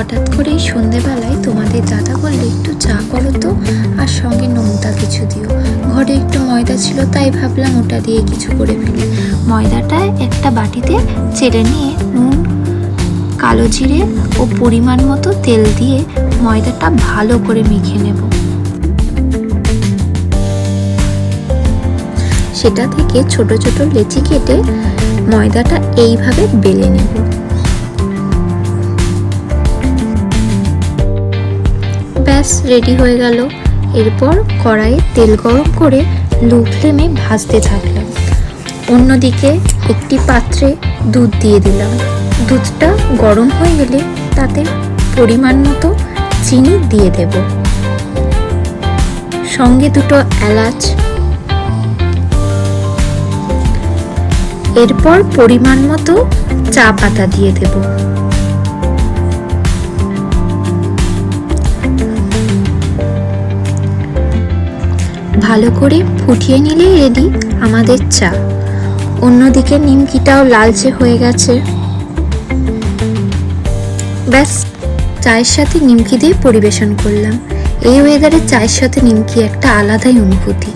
হঠাৎ করেই সন্ধেবেলায় তোমাদের দাদা বললে, একটু চা করো তো। আর সঙ্গে নোনতা কিছু দিও। ঘরে একটু ময়দা ছিল, তাই ভাবলাম ওটা দিয়ে কিছু করে ফেলি। ময়দাটা একটা বাটিতে চেড়ে নিয়ে নুন, কালো জিরে ও পরিমাণ মতো তেল দিয়ে ময়দাটা ভালো করে মেখে নেব। সেটা থেকে ছোট ছোট লেচি কেটে ময়দাটা এইভাবে বেলে নেব। ব্যাস রেডি হয়ে গেল। এরপর কড়াইয়ে তেল গরম করে লো ফ্লেমে ভাজতে থাকলাম। অন্যদিকে একটি পাত্রে দুধ দিয়ে দিলাম। দুধটা গরম হয়ে গেলে তাতে পরিমাণ মতো চিনি দিয়ে দেব। সঙ্গে দুটো এলাচ। এরপর পরিমাণ মতো চা পাতা দিয়ে দেব। ভালো করে ফুটিয়ে নিলেই রেডি আমাদের চা। অন্যদিকে নিমকিটাও লালচে হয়ে গেছে। ব্যাস, চায়ের সাথে নিমকি দিয়ে পরিবেশন করলাম। এই ওয়েদারে চায়ের সাথে নিমকি একটা আলাদাই অনুভূতি।